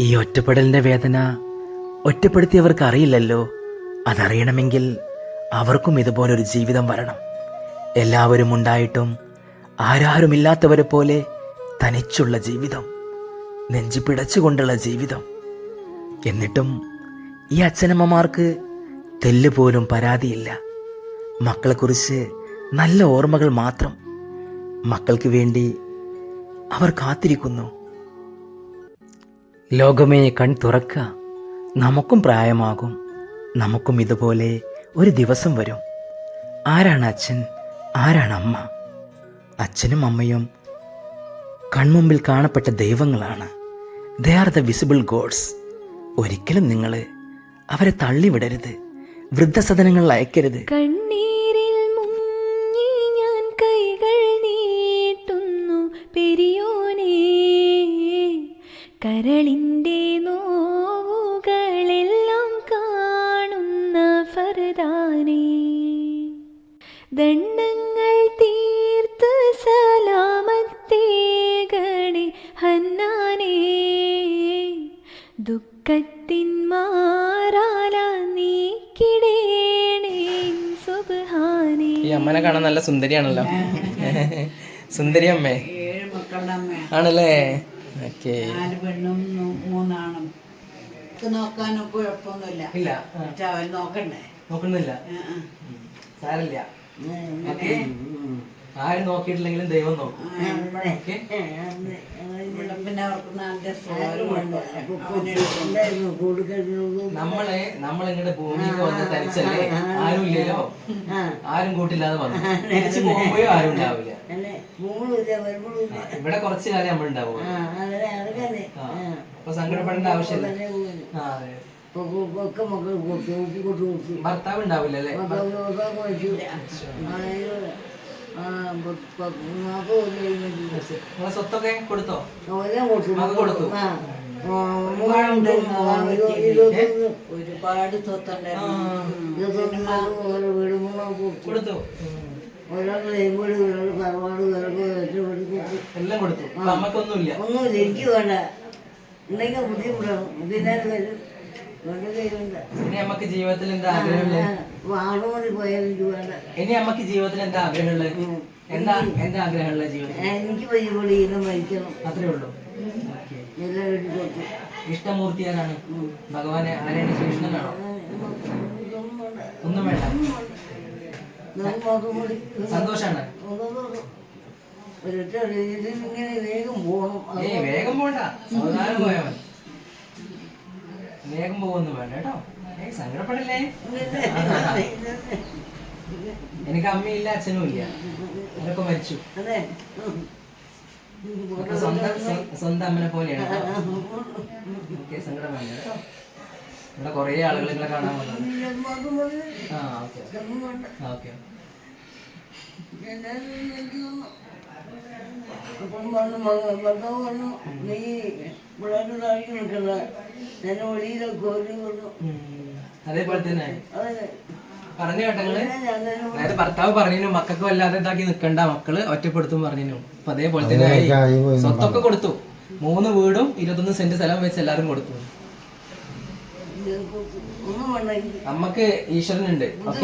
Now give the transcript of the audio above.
ഈ ഒറ്റപ്പെടലിന്റെ വേദന ഒറ്റപ്പെടുത്തിയവർക്ക് അറിയില്ലല്ലോ അതറിയണമെങ്കിൽ അവർക്കും ഇതുപോലൊരു ജീവിതം വരണം. എല്ലാവരും ഉണ്ടായിട്ടും ആരാരുമില്ലാത്തവരെ പോലെ തനിച്ചുള്ള ജീവിതം നെഞ്ചു പിടച്ചുകൊണ്ടുള്ള ജീവിതം. എന്നിട്ടും ഈ അച്ഛനമ്മമാർക്ക് തെല്ല് പോലും പരാതിയില്ല. മക്കളെക്കുറിച്ച് നല്ല ഓർമ്മകൾ മാത്രം മക്കൾക്ക് വേണ്ടി അവർ കാത്തിരിക്കുന്നു. ലോകമേ കൺ തുറക്ക. നമുക്കും പ്രായമാകും. നമുക്കും ഇതുപോലെ ഒരു ദിവസം വരും. ആരാണ് അച്ഛൻ? ആരാണ് അമ്മ? അച്ഛനും അമ്മയും കൺമുമ്പിൽ കാണപ്പെട്ട ദൈവങ്ങളാണ്. They are the visible gods ഒരിക്കലും നിങ്ങൾ അവരെ തള്ളിവിടരുത്. വൃദ്ധസദനങ്ങളിൽ അയക്കരുത്. കണ്ണീരിൽ കരളിന്റെ നോവുകളെല്ലാം കാണുന്ന ഫർദാനേ. ദണ്ഡങ്ങൾ തീർത്ത് സലാമത്തേകണേ ഹന്നാനേ. ദുഃഖത്തിൻ മാറാല നീക്കിടേണേ സുബ്ഹാനേ. ഈ അമ്മനെ കാണാൻ നല്ല സുന്ദരിയാണല്ലോ. സുന്ദരി അമ്മേ ഏഴ് മക്കളുടെ അമ്മ ആണല്ലേ? നാല് പെണ്ണും മൂന്നാണും. നോക്കാനും കുഴപ്പമൊന്നുമില്ല. ഇല്ല നോക്കണ്ടേ? നോക്കുന്നില്ല. സാരല്ല ഓക്കെ. ആരും നോക്കിയിട്ടില്ലെങ്കിലും ദൈവം നോക്കും. നമ്മളെ നമ്മൾ ഇങ്ങോട്ട് ഭൂമിക്ക് വന്ന് തനിച്ചല്ലേ ആരും ഇല്ലല്ലോ ആരും കൂട്ടില്ലാതെ വന്നു. തിരിച്ചു പോകുമ്പോഴും ആരും ഉണ്ടാവില്ല ഇവിടെ കുറച്ച് കാലം നമ്മൾ ഉണ്ടാവും അപ്പൊ സങ്കടപ്പെടേണ്ട ആവശ്യമില്ല. ആ, അതെ. ഭർത്താവ് ഉണ്ടാവില്ലല്ലേ? സ്വത്തൊക്കെ കൊടുത്തോ? കൊടുത്തു. ഒരുപാട് കൊടുത്തു. എല്ലാം കൊടുത്തു. ഒന്നുമില്ല. എനിക്ക് വേണ്ട. ഉണ്ടെങ്കിൽ ബുദ്ധിമുട്ടാണ്. പിന്നെ വരും. ഇനി നമുക്ക് ജീവിതത്തിൽ എന്താ ആഗ്രഹമുള്ളത്? ഇനി നമുക്ക് ജീവിതത്തിൽ എന്താ ആഗ്രഹമുള്ളത്? എന്താ എന്താ ആഗ്രഹമുള്ള ജീവിതം എനിക്ക് മരിക്കണം. അത്രേ ഉള്ളൂ. ഇഷ്ടമൂർത്തി ആരാണ്? ഭഗവാനെ ആരാണ് ശ്രീകൃഷ്ണനാണോ ഒന്നും വേണ്ട. സന്തോഷാണ്. വേഗം പോകണം ഏയ് വേഗം പോണ്ട. പോയാ മതി വേഗം പോകുന്നു. വേണ്ട കേട്ടോ. ഏ സങ്കടപ്പെടല്ലേ? എനിക്ക് അമ്മയില്ല അച്ഛനും ഇല്ല. അവരൊക്കെ മരിച്ചു. സ്വന്തം സ്വ- സ്വന്തം അമ്മനെ പോലെയാണ് ഓക്കെ സങ്കടം വേണ്ട കേട്ടോ. ഇവിടെ കുറേ ആളുകൾ നിങ്ങളെ കാണാൻ വന്നു ആ ഓക്കെ ഓക്കെ. അപ്പം പറഞ്ഞു പറഞ്ഞു നീ വളരെ നിൽക്കണ്ട അതേപോലെ തന്നെ. പറഞ്ഞു കേട്ടങ്ങൾ ഞാൻ അതായത് ഭർത്താവ് പറഞ്ഞു മക്കൾക്ക് വല്ലാതെ ഇതാക്കി നിക്കണ്ട മക്കൾ ഒറ്റപ്പെടുത്തും പറഞ്ഞു അപ്പൊ അതേപോലെ തന്നെ ആയി. സ്വത്തൊക്കെ കൊടുത്തു. മൂന്ന് വീടും ഇരുപത്തൊന്ന് സെന്റ് സ്ഥലം വെച്ച് എല്ലാരും കൊടുത്തു. നമ്മക്ക് വേണ്ട ഉണ്ട് അമ്മയ്ക്ക് ഈശ്വരനുണ്ട്. ഓക്കെ?